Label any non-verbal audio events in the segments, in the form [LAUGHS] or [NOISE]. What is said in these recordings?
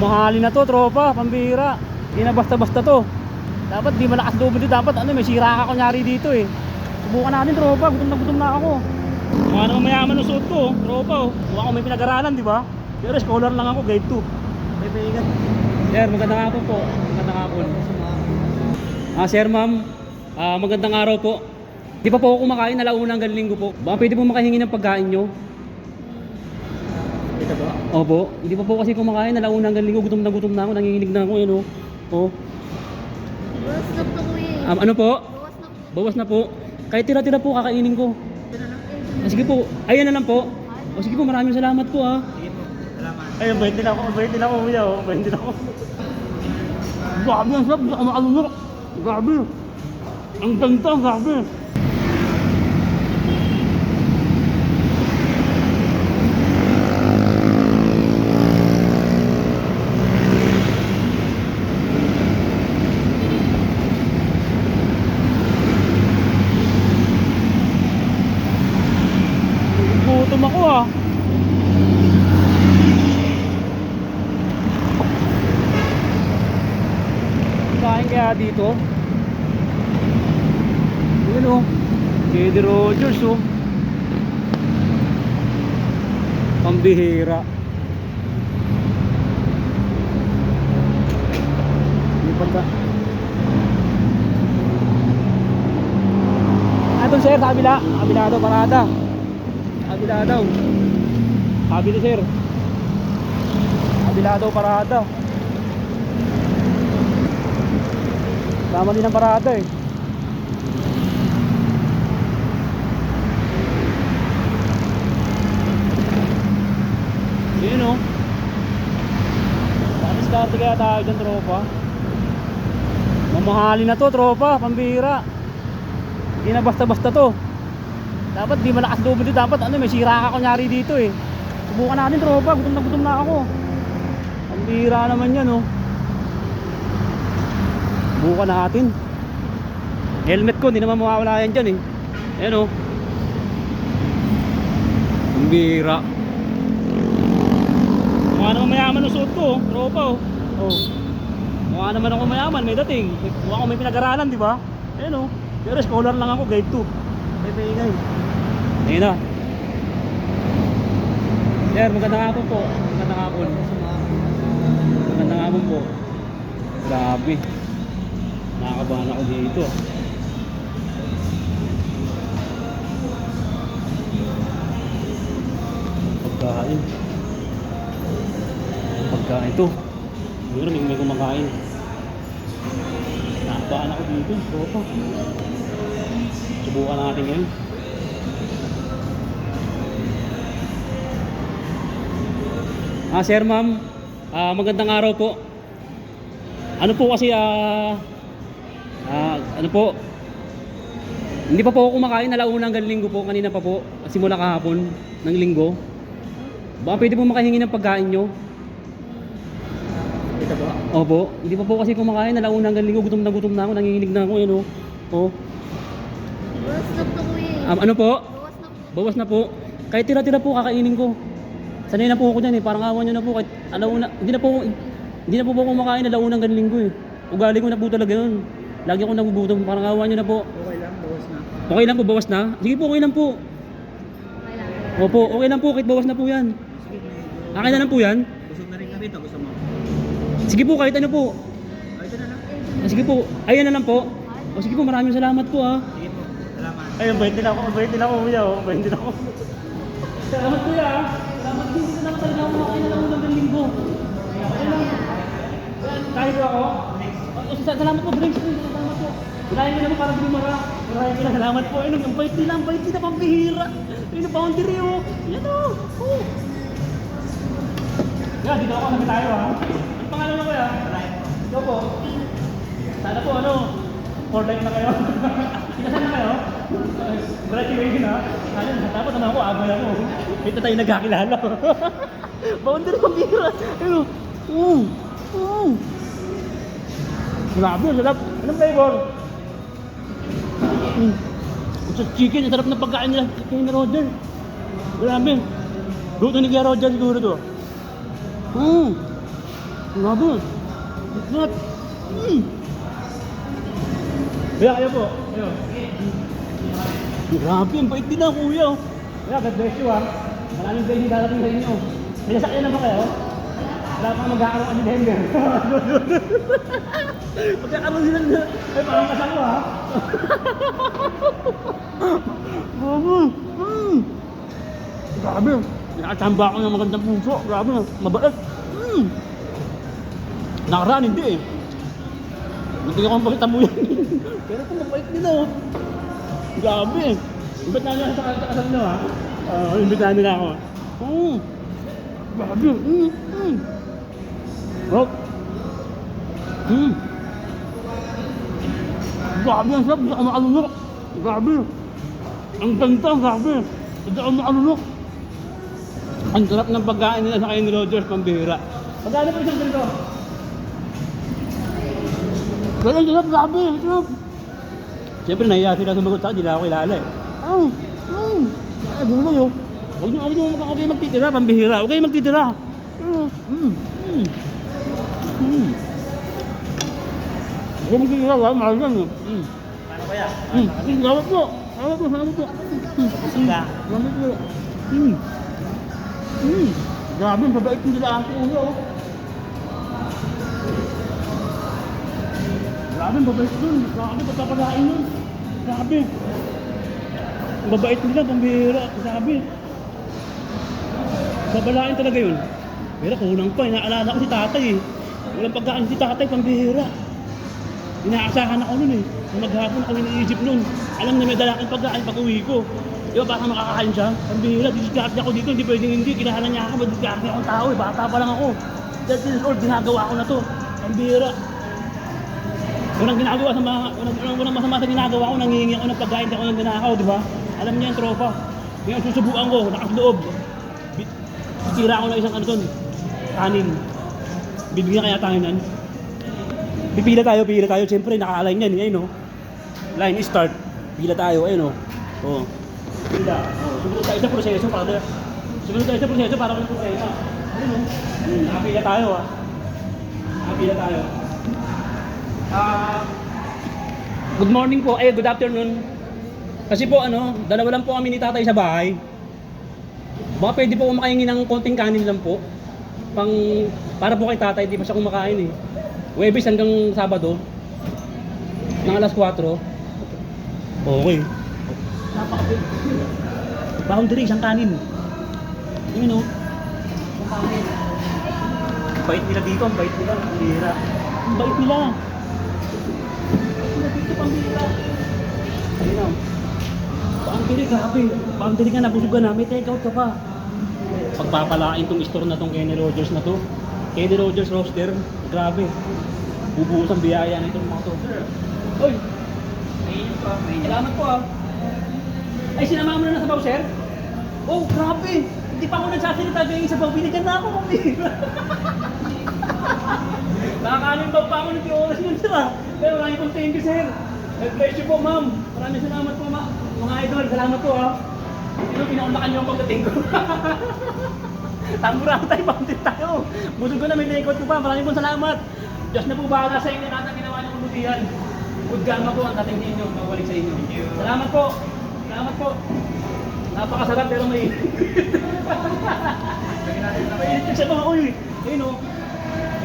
Mamahali na to, tropa, pambira. Hindi na basta-basta to. Dapat di malakas loob dito. Dapat ano, may sira ka kunyari dito eh. Subukan natin, tropa. Gutom na gutom na ako. Mukha naman mayaman ang suot ko, tropa. Oh. Mukha ko may pinag-aralan, di ba? Pero scholar lang ako, grade 2. May paigan. Sir, magandang hapon po. Magandang hapon. Ah, sir, ma'am. Ah, magandang araw po. Di pa po ako kumakain, alauna hanggang linggo po. Baka pwede po makahingi ng pagkain nyo? Ito ba? Opo, hindi pa po kasi kumakain, alauna hanggang linggo, gutom na gutom na ako, nanginginig na ako, yun oh. Oh. Bawas na po kuya. Um, ano po? Bawas na po. Bawas na po. Kahit tira-tira po kakainin ko. Ito na lang. Ah, sige po, ayan na lang po. O sige po, maraming salamat po ah. Sige po. Salamat. Ayun, bayad din ako, bayad din ako, kuya, oh. bayad din ako. Grabe ang sarap, ang makalunok. Grabe. Ang ganda, grabe. Gutom ako ah. Kain kaya dito? Yun o. Kede Rogers o. Pambihira. Hindi pa ka. Ah, doon sir, kabila. Kabila daw, parada. Kabila daw. Kabila sir. Kabila daw, parada. Tama din ang parada eh. Yun o. Damiskarte kaya tayo dyan tropa. Mamahali na to tropa, pambira. Hindi na basta-basta to. Dapat di malakas loob dito. Dapat ano, may sira ka kunyari dito eh. Subukan natin tropa, gutom na gutom na ako. Pambira naman yan oh. Buka natin. Helmet ko, hindi naman mawawala yan dyan eh. Ayan o. Ang bira. Mukha naman mayaman ang suot ko, oh. tropa oh. oh. Mukha naman ako mayaman, may dating. Mukha ko may pinag-aralan, di ba? Ayan o. Pero scholar lang ako, grade 2. May paingay. Ayun na. Sir, magandang hapon po. Magandang hapon. Magandang hapon po. Grabe. Nakakabahan ako dito. Pagkain. Pagkain to. Meron may, may kumakain. Nakakabahan ako dito. Tropa. Subukan natin ngayon. Ah, sir, ma'am. Ah, magandang araw po. Ano po kasi ah ah, ano po? Hindi pa po ako kumakain, alauna hanggang linggo po, kanina pa po, simula kahapon ng linggo. Baka pwede po makahingi ng pagkain nyo? Ito ba? Opo, hindi pa po kasi kumakain, alauna hanggang linggo, gutom na gutom na ako, nanginginig na ako, yun oh. Oh. Bawas na po kuya. Um, ano po? Bawas na po. Bawas na po. Kahit tira-tira po kakainin ko. Sanay na po ako dyan eh. Parang awan nyo na po. Kahit alauna, hindi na po, hindi na po po kumakain alauna hanggang linggo eh. Ugali ko na po talaga yun. Lagi ako nagugutom. Parang awan nyo na po. Okay lang. Bawas na. Okay lang po, bawas na? Sige po, okay lang po. Okay lang. Opo, okay lang po. Kahit bawas na po yan. Akin na lang po yan. Busog na rin kami ito. Gusto mo? Sige po, kahit ano po. Ah, ito na lang. Ah, sige po, ayan na lang po. O sige po, maraming salamat po ah. Sige po. Salamat. Ayun, bayad din ako. Bayad din ako, kuya. Oh. Bayad din ako. Salamat kuya. ah. Salamat din. Dito naman talaga ako makakain na lang ng linggo. Okay lang. Kahit po ako. O, sa- Salamat po, drinks. Salamat po. Unahin ko naman para di mara. Unahin ko na. Salamat po. Ayun, ang bait nila. Ang bait nila. Pambihira. Ayun, ang boundary oh. Yan oh. Oh. Yan, dito ako. Sabi tayo ha. Ang pangalan mo kuya? Ito po. Sana po ano, for life na kayo. [LAUGHS] Kinasal na kayo? Graduation ha? Sana, dapat naman ako, abay ako. Ito tayo nagkakilala. [LAUGHS] Boundary ko bira. Ayun. Oo. Oo. Grabe, ang sarap. Anong flavor? Mm. Sa chicken, ang sarap ng pagkain nila kay ni Roger. Grabe. Luto ni Kuya Roger siguro to. Mm. Grabe. Not. Mm. Kaya kayo po. Kayo. Grabe, ang bait din na kuya. Kaya, God bless you ah. Maraming blessing darating sa inyo. May nasakyan na ba kayo? Wala pang mag-aaral ka ni Denver. Magkakaroon sila na. Ay, parang kasal ko ha. Grabe. Mm. Grabe. Nakatamba ako ng magandang puso. Grabe. Mabait. Mm. Nakaraan hindi eh. Hindi ko pakita mo yan. Pero kung mabait nila oh. Grabe. Imbitahan nila sa kasal nila ha. Oo, imbitahan nila ako. Mm. Grabe. Mm. Mm. Oh. Mm. Grabe ang sarap, hindi ako makalunok. Grabe. Ang ganda, grabe. Hindi ako makalunok. Ang sarap ng pagkain nila sa kayo ni Rogers, pambihira. Magkano po isang ganito? Ganun, sarap, grabe, sarap. Siyempre, nahiya sila sumagot sa akin, hindi na ako kilala eh. Ay, ay, ay, buhay oh. Huwag niyo, huwag niyo, kayo magtitira, pambihira. Huwag kayo magtitira. Mm, mm, mm. Hmm. Hindi ko ilaw, mahal yan. Hmm. Paano kaya? Hmm. Lawat po. Lawat po, lawat po. Hmm. Lawat po. Hmm. Hmm. Grabe, mabait nila ang ulo. Grabe, mabait dun. Grabe, patapalain yun. Grabe. Mabait nila, pambihira. Grabe. Babalain talaga yun. Pero kulang pa, inaalala ko si tatay eh. Walang pagkain si tatay, pambihira. Inaasahan ako nun eh. Nung maghapon ako iniisip nun. Alam na may dala akong pagkain pag uwi ko. Di ba baka makakain siya? Ang bihira, diskarte ako dito, hindi pwedeng hindi. Kinahanan niya ako, diskarte akong tao eh. Bata pa lang ako. That is all, ginagawa ko na to. Ang bihira. Unang ginagawa sa mga, unang, unang, unang masama sa ginagawa ko, nangihingi ako ng pagkain, ako nang ginakaw, di ba? Alam niya yung tropa. Ngayon susubukan ko, lakas loob. Bi- Tira ako ng isang ano dun, kanin. Bibigyan kaya tayo nan. Pipila tayo, pila tayo. Siyempre, naka-align yan. Ayun, no? Line start. Pila tayo, ayun, no? Oh. Pila. Oh, sumunod tayo sa proseso para Sumunod tayo sa proseso para may proseso. Ayun, no? Hmm, nakapila tayo, ah. Nakapila tayo. Ah, good morning po. Eh, good afternoon. Kasi po, ano, dalawa lang po kami ni tatay sa bahay. Baka pwede po kumakain ng konting kanin lang po. Pang, para po kay tatay, di pa siya kumakain eh. Webis hanggang Sabado. Ng alas 4. Okay. Napakabit. Boundary, isang kanin. Yun o. Isang kanin. Ang bait nila dito, ang bait nila. Ang bihira. Ang bait nila. Ang bait dito, pambihira. Ayun o. Boundary, grabe. Boundary ka na, busog ka na. May take out ka pa. Pagpapalain tong store na tong Kenny Rogers na to. Kenny Rogers roaster. Grabe. Bubuhos ang biyaya na itong mga to. Oy! Salamat po ah. Ay, sinama mo na sa baw, sir? Oh, grabe! Hindi pa ako nagsasalita ganyan sa baw. Binigyan na ako, pambira. [LAUGHS] Nakakanin ba pa ako ng oras yun, sir ah. Pero maraming pong thank you, sir. God bless you po, ma'am. Maraming salamat po, ma. Mga idol, salamat po ah. Ito, pinaunlakan niyo ang pagdating ko. [LAUGHS] Tambura tayo, bounded tayo. Busog ko na, may naikot ko pa. Maraming pong salamat. Diyos na po bahala sa inyo lahat ang ginawa niyong kabutihan. Good karma po ang dating sa inyo, mabalik sa inyo. Salamat po. Salamat po. Napakasarap pero may Mainit sa mga uy. Ayun o.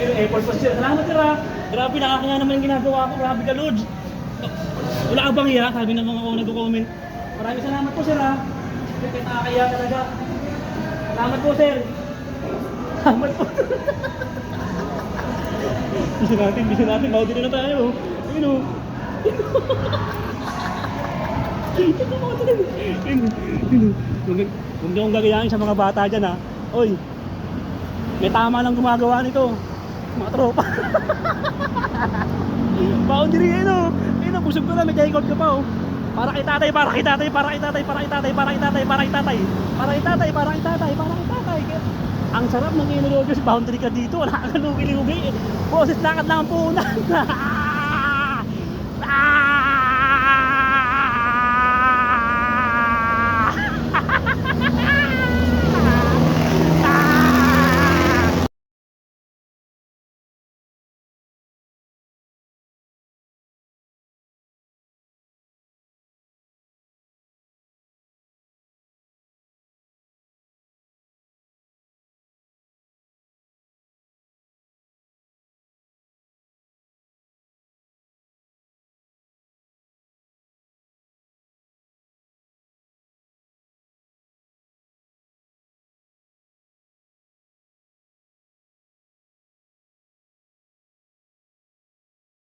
Ayun, airport pa siya. Salamat ha. Grabe, nakakaya naman yung ginagawa ko. Grabe ka, Lods. Wala ka bang iya? Sabi ng mga mga nag-comment. Maraming salamat po sir ha. Nakakaya talaga. Salamat po sir. Salamat po. Bisa natin, bisa natin. Mau din na tayo. Ayun o. Ito mga tayo. Ayun o. Ayun o. Huwag niyo akong gagayahin sa mga bata dyan ha. Oy. May tama lang gumagawa nito. Mga tropa. [LAUGHS] Boundary ayun o. Ayun o, busog ko na. May out ka pa o. Para kay tatay, para kay tatay, para kay tatay, para kay tatay, para kay tatay, para kay tatay. Para kay tatay, para kay tatay, para kay tatay. Ang sarap ng Ilocos boundary ka dito, wala kang lugi-lugi. Boses lakad lang ang punan. [LAUGHS]